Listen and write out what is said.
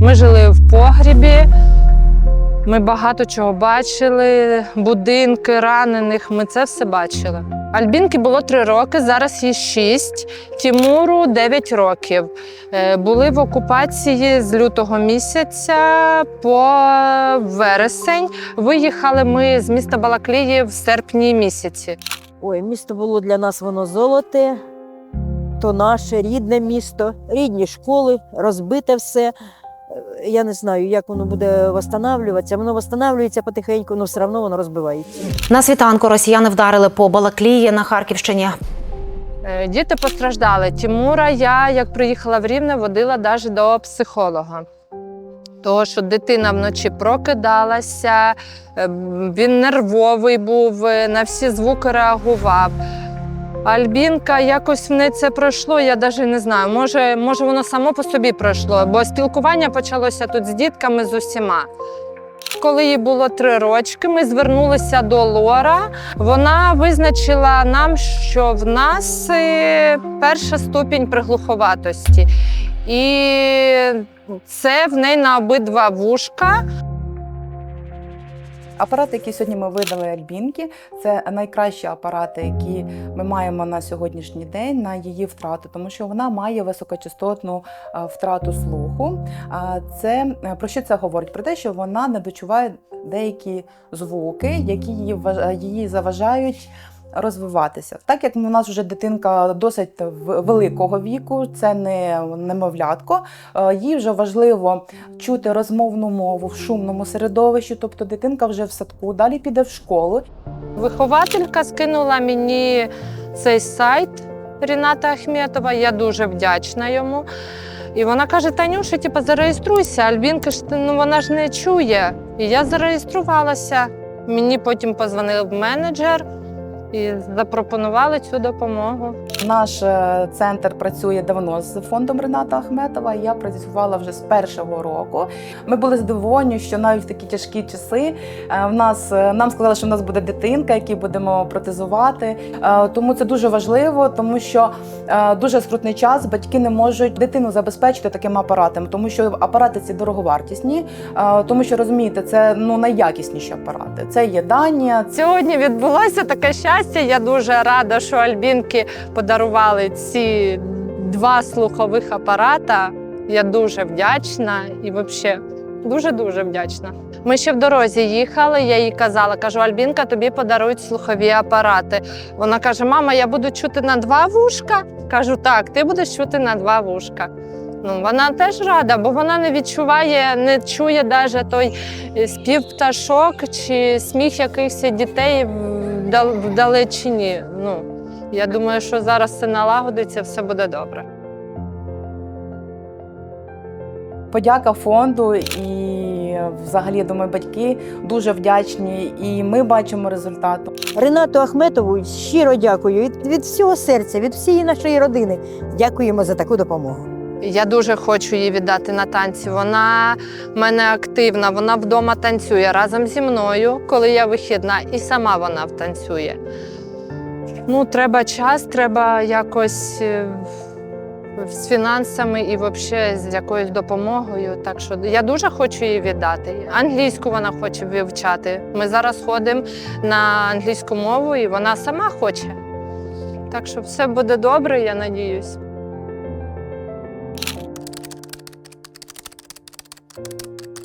Ми жили в погрібі. Ми багато чого бачили, будинки ранених. Ми це все бачили. Альбінки було три роки, зараз їй шість. Тімуру 9 років. Е, Були в окупації з лютого місяця по вересень. Виїхали ми з міста Балаклії в серпні місяці. Ой, місто було для нас воно золоте, то наше рідне місто, рідні школи, розбите все. Я не знаю, як воно буде восстанавлюватися. Воно восстанавлюється потихеньку, але все одно воно розбивається. На світанку росіяни вдарили по Балаклії на Харківщині. Е, Діти постраждали. Тімура я, як приїхала в Рівне, водила навіть до психолога. Того, що дитина вночі прокидалася, е, він нервовий був, е, на всі звуки реагував. Альбінка якось в неї це пройшло, я навіть не знаю. Може, може, воно само по собі пройшло, бо спілкування почалося тут з дітками з усіма. Коли їй було три рочки, ми звернулися до Лора. Вона визначила нам, що в нас е, перша ступінь приглуховатості. І це в неї на обидва вушка. Апарати, які сьогодні ми видали Альбінки, це найкращі апарати, які ми маємо на сьогоднішній день на її втрату, тому що вона має високочастотну е, втрату слуху. А Це е, про що це говорить? Про те, що вона не дочуває деякі звуки, які її її заважають. Розвиватися, так як у нас вже дитинка досить великого віку, це не немовлятко. е, Їй вже важливо чути розмовну мову в шумному середовищі, тобто дитинка вже в садку, далі піде в школу. Вихователька скинула мені цей сайт Ріната Ахметова. Я дуже вдячна йому. І вона каже: Танюша, типу, зареєструйся. Альбінка ж ну вона ж не чує. І я зареєструвалася. Мені потім позвонив менеджер і запропонували цю допомогу. Наш е, центр працює давно з фондом Рената Ахметова. Я працювала вже з першого року. Ми були здивовані, що навіть в такі тяжкі часи е, в нас е, нам сказали, що в нас буде дитинка, яку будемо протезувати. Тому це дуже важливо, тому що дуже скрутний час батьки не можуть дитину забезпечити таким апаратом, тому що апарати ці дороговартісні, тому що розумієте, це ну найякісніші апарати. Це є дані, Сьогодні відбулося таке щастя. Я дуже рада, що Альбінки подарували ці два слухових апарата. Я дуже вдячна і взагалі дуже-дуже вдячна. Ми ще в дорозі їхали, я їй казала, кажу, Альбінка, тобі подарують слухові апарати. Вона каже: Мама, я буду чути на два вушка. Кажу, так, ти будеш чути на два вушка. Ну, вона теж рада, бо вона не відчуває, не чує навіть той е, спів пташок чи сміх якихось дітей вдал- вдалечині. Ну, я думаю, що зараз все налагодиться, все буде добре. Подяка фонду і взагалі думаю, батьки дуже вдячні, і ми бачимо результат. Ренату Ахметову щиро дякую від, від всього серця, від всієї нашої родини. Дякуємо за таку допомогу. Я дуже хочу її віддати на танці. Вона мене активна, вона вдома танцює разом зі мною, коли я вихідна, і сама вона танцює. Ну, треба час, треба якось е, з фінансами і взагалі з якоюсь допомогою. Так що я дуже хочу її віддати. Англійську вона хоче вивчати. Ми зараз ходимо на англійську мову, і вона сама хоче. Так що все буде добре, я надіюсь. you